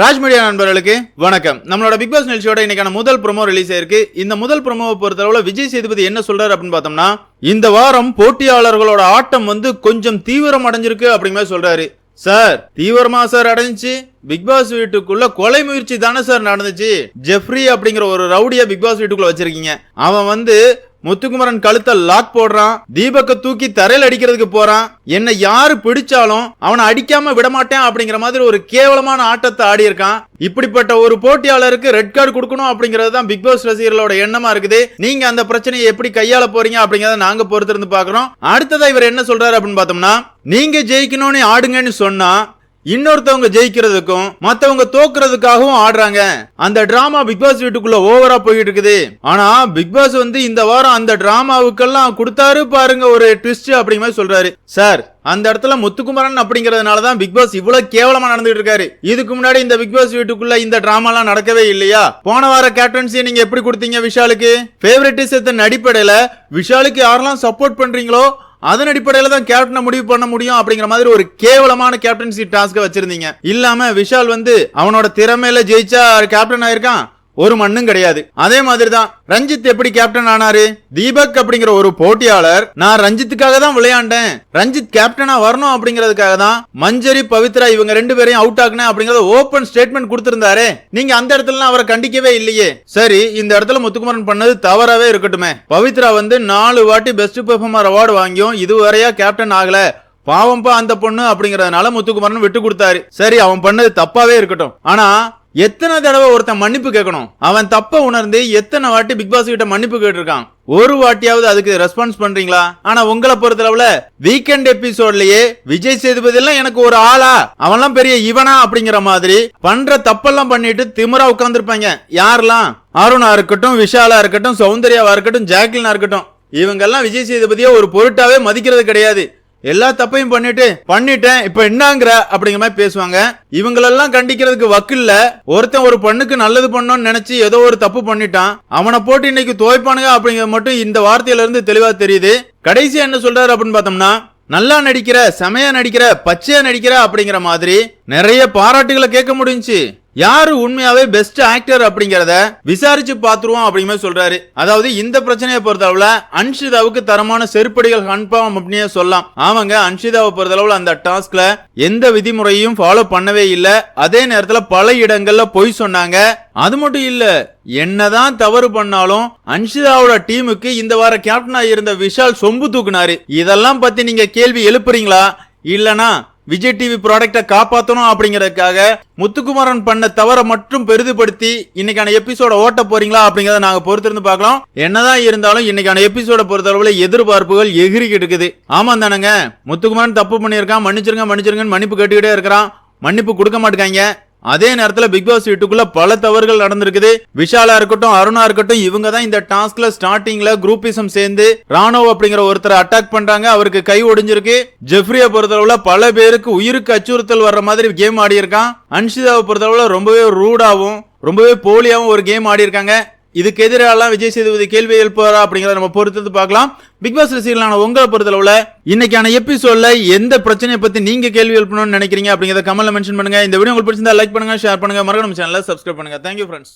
Raj media நண்பர்களுக்கு வணக்கம். நம்மளோட பிக் பாஸ் நிகழ்ச்சியோட இன்னைக்கான முதல் ப்ரோமோ ரிலீஸ் ஆயிருக்கு இந்த முதல் ப்ரோமோவை பொறுத்தளவுல விஜய் சேதுபதி என்ன சொல்றாரு அப்படின்னு பார்த்தோம்னா இந்த வாரம் போட்டியாளர்களோட ஆட்டம் வந்து கொஞ்சம் தீவிரம் அடைஞ்சிருக்கு அப்படிங்கிற மாதிரி சொல்றாரு. சார் தீவிரமா சார் அடைஞ்சிச்சு. பிக் பாஸ் வீட்டுக்குள்ள கொலை முயற்சி தானே சார் நடந்துச்சு. ஜெஃப்ரி அப்படிங்கிற ஒரு ரவுடியா பிக் பாஸ் வீட்டுக்குள்ள வச்சிருக்கீங்க. அவன் வந்து முத்துக்குமரன் கழுத்த லாக் போடுறான். தீபக்க தூக்கி தரையில் அடிக்கிறதுக்கு போறான். என்ன யாரு பிடிச்சாலும் அவனை அடிக்காம விட மாட்டேன் அப்படிங்கிற மாதிரி ஒரு கேவலமான ஆட்டத்தை ஆடி இருக்கான் இப்படிப்பட்ட ஒரு போட்டியாளருக்கு ரெட் கார்டு கொடுக்கணும் அப்படிங்கிறது தான் பிக் பாஸ் ரசிகர்களோட எண்ணமா இருக்குது. நீங்க அந்த பிரச்சனையை எப்படி கையாள போறீங்க அப்படிங்கறத நாங்க பொறுத்திருந்து பாக்குறோம் அடுத்ததா இவர் என்ன சொல்றாரு அப்படின்னு பார்த்தோம்னா நீங்க ஜெயிக்கணும்னு ஆடுங்கன்னு சொன்னா இன்னொருத்தவங்க ஜெயிக்கிறதுக்கும் மத்தவங்க தோக்குறதுக்காகவும் ஆடுறாங்க. அந்த டிராமா பிக் பாஸ் வீட்டுக்குள்ள ஓவரா போயிட்டு இருக்குது ஆனா பிக் பாஸ் வந்து இந்த வாரம் அந்த டிராமாவுக்கெல்லாம் கொடுத்தாரு பாருங்க ஒரு ட்விஸ்ட் அப்படிங்க மாதிரி சொல்றாரு. சார் அந்த இடத்துல முத்துக்குமரன் அப்படிங்கறதுனால தான் பிக் பாஸ் இவ்வளவு கேவலமா நடந்துட்டு இருக்காரு. இதுக்கு முன்னாடி இந்த பிக் பாஸ் வீட்டுக்குள்ள இந்த டிராமாலாம் நடக்கவே இல்லையா? போன வார கேப்டன்சி நீங்க எப்படி கொடுத்தீங்க விஷாலுக்கு? ஃபேவரட்டிசத்தின் அடிப்படையில விஷாலுக்கு யாரெல்லாம் சப்போர்ட் பண்றீங்களோ அதன் அடிப்படையில் தான் கேப்டனை முடிவு பண்ண முடியும் அப்படிங்கிற மாதிரி ஒரு கேவலமான கேப்டன்சி டாஸ்க்கை வச்சிருந்தீங்க. இல்லாம விஷால் வந்து அவனோட திறமையில ஜெயிச்சா கேப்டன் ஆயிருக்கான். ஒரு மண்ணும் கிடையாது. அதே மாதிரி தான் ரஞ்சித் எப்படி கேப்டன் ஆனாரு? தீபக் அப்படிங்கிற ஒரு போட்டியாளர் நான் ரஞ்சித்துக்காக தான் விளையாண்டேன். ரஞ்சித் கேப்டனா வரணும் அப்படிங்கிறதுக்காக தான் மஞ்சரி பவித்ரா இவங்க ரெண்டு பேரையும் அவுட் ஆகுனேன் அப்படிங்கறத ஓபன் ஸ்டேட்மெண்ட் கொடுத்திருந்தாரு. நீங்க அந்த இடத்துல அவரை கண்டிக்கவே இல்லையே. சரி இந்த இடத்துல முத்துக்குமரன் பண்ணது தவறாவே இருக்கட்டுமே. பவித்ரா வந்து நாலு வாட்டி பெஸ்ட் பெர்ஃபார்மர் அவார்டு வாங்கியும் இதுவரையா கேப்டன் ஆகல. பாவம்பா அந்த பொண்ணு அப்படிங்கறதுனால முத்துக்குமரன் விட்டு கொடுத்தாரு. சரி அவன் பண்ணது தப்பாவே இருக்கட்டும். ஆனா எத்தனை தடவை ஒருத்தன் மன்னிப்பு கேட்கணும்? அவன் தப்ப உணர்ந்து எத்தனை வாட்டி பிக் பாஸ் கிட்ட மன்னிப்பு கேட்டிருக்கான்? ஒரு வாட்டியாவது அதுக்கு ரெஸ்பான்ஸ் பண்றீங்களா? ஆனா உங்களை பொறுத்தளவுல வீக்கெண்ட் எபிசோட்லயே விஜய் சேதுபதி எல்லாம் எனக்கு ஒரு ஆளா? அவன்லாம் பெரிய இவனா அப்படிங்கிற மாதிரி பண்ற தப்பெல்லாம் பண்ணிட்டு திமிரா உட்கார்ந்துருப்பாங்க. யாரெல்லாம்? அருணா இருக்கட்டும் விஷாலா இருக்கட்டும் சௌந்தர்யாவா இருக்கட்டும் ஜாக்லினா இருக்கட்டும். இவங்கெல்லாம் விஜய் சேதுபதியை ஒரு பொருட்டாவே மதிக்கிறது கிடையாது. எல்லா தப்பையும் பண்ணிட்டு பண்ணிட்டேன் இப்ப என்னங்கிற அப்படிங்கிற மாதிரி பேசுவாங்க. இவங்களெல்லாம் கண்டிக்கிறதுக்கு வக்கில்ல. ஒருத்தன் ஒரு பொண்ணுக்கு நல்லது பண்ணணும்னு நினைச்சு ஏதோ ஒரு தப்பு பண்ணிட்டான். அவனை போட்டு இன்னைக்கு துவைப்பானுங்க அப்படிங்கிறது மட்டும் இந்த வார்த்தையில இருந்து தெளிவா தெரியுது. கடைசியா என்ன சொல்றாரு அப்படின்னு பார்த்தோம்னா நல்லா நடிக்கிற செமையா நடிக்கிற பச்சையா நடிக்கிற அப்படிங்கிற மாதிரி நிறைய பாராட்டுகளை கேட்க முடிஞ்சுச்சு. யாரு உண்மையாவே பெஸ்ட் ஆக்டர் அப்படிங்கறத விசாரிச்சு பாத்துருவோம் அப்படிங்கிற சொல்றாரு. அதாவது இந்த பிரச்சனையை பொறுத்தளவுல அன்ஷிதாவுக்கு தரமான செருப்படிகள் கன்ஃபார்ம் அப்படின்னே சொல்லலாம். ஆமாங்க அன்ஷிதாவை பொறுத்தளவுல அந்த டாஸ்க்ல எந்த விதிமுறையும் ஃபாலோ பண்ணவே இல்ல. அதே நேரத்துல பல இடங்கள்ல பொய் சொன்னாங்க. அது மட்டும் இல்ல என்னதான் தவறு பண்ணாலும் அன்ஷிதாவோட டீமுக்கு இந்த வார கேப்டனா இருந்த விஷால் சொம்பு தூக்குனாரு. இதெல்லாம் பத்தி நீங்க கேள்வி எழுப்புறீங்களா? இல்லனா விஜய் டிவி ப்ராடக்டை காப்பாற்றணும் அப்படிங்கிறதுக்காக முத்துக்குமாரன் பண்ண தவற மட்டும் பெரிதுபடுத்தி இன்னைக்கான எபிசோட ஓட்ட போறீங்களா அப்படிங்கிறத நாங்க பொறுத்திருந்து பார்க்கலாம். என்னதான் இருந்தாலும் இன்னைக்கான எபிசோட பொறுத்தளவுல எதிர்பார்ப்புகள் எகிரிக்கிட்டு இருக்குது. ஆமா தானங்க. முத்துக்குமாரன் தப்பு பண்ணியிருக்கான் மன்னிச்சிருங்க மன்னிச்சிருங்கன்னு மன்னிப்பு கேட்டுக்கிட்டே இருக்கிறான். மன்னிப்பு கொடுக்க மாட்டேங்க அதே நேரத்துல பிக் பாஸ் வீட்டுக்குள்ள பல தவறுகள் நடந்திருக்குது. விஷாலா இருக்கட்டும் அருணா இருக்கட்டும் இவங்க தான் இந்த டாஸ்க்ல ஸ்டார்டிங்ல குரூப்பிசம் சேர்ந்து ராணுவ அப்படிங்கிற ஒருத்தரை அட்டாக் பண்றாங்க. அவருக்கு கை ஒடிஞ்சிருக்கு. ஜெஃப்ரியை பொறுத்தளவுல பல பேருக்கு உயிருக்கு அச்சுறுத்தல் வர்ற மாதிரி கேம் ஆடி இருக்கான் அன்ஷிதாவை பொறுத்தளவுல ரொம்பவே ரூடாவும் ரொம்பவே போலியாவும் ஒரு கேம் ஆடி இருக்காங்க இதுக்கு எதிராலாம் விஜய் சேதுபதி கேள்வி எழுப்புவாரா அப்படிங்கிறத நம்ம பொறுத்து பார்க்கலாம். பிக் பாஸ் ரசிகர்களான உங்களை பொறுத்தளவுல இன்னைக்கான எபிசோட்ல எந்த பிரச்சனையை பத்தி நீங்க கேள்வி எழுப்பணும்னு நினைக்கிறீங்க அப்படிங்கறத கமெண்ட்ல மென்ஷன் பண்ணுங்க. இந்த வீடியோ உங்களுக்கு பிடிச்சிருந்தா லைக் பண்ணுங்க ஷேர் பண்ணுங்க. மறக்காம சேனலை சப்ஸ்கிரைப் பண்ணுங்க. Thank you friends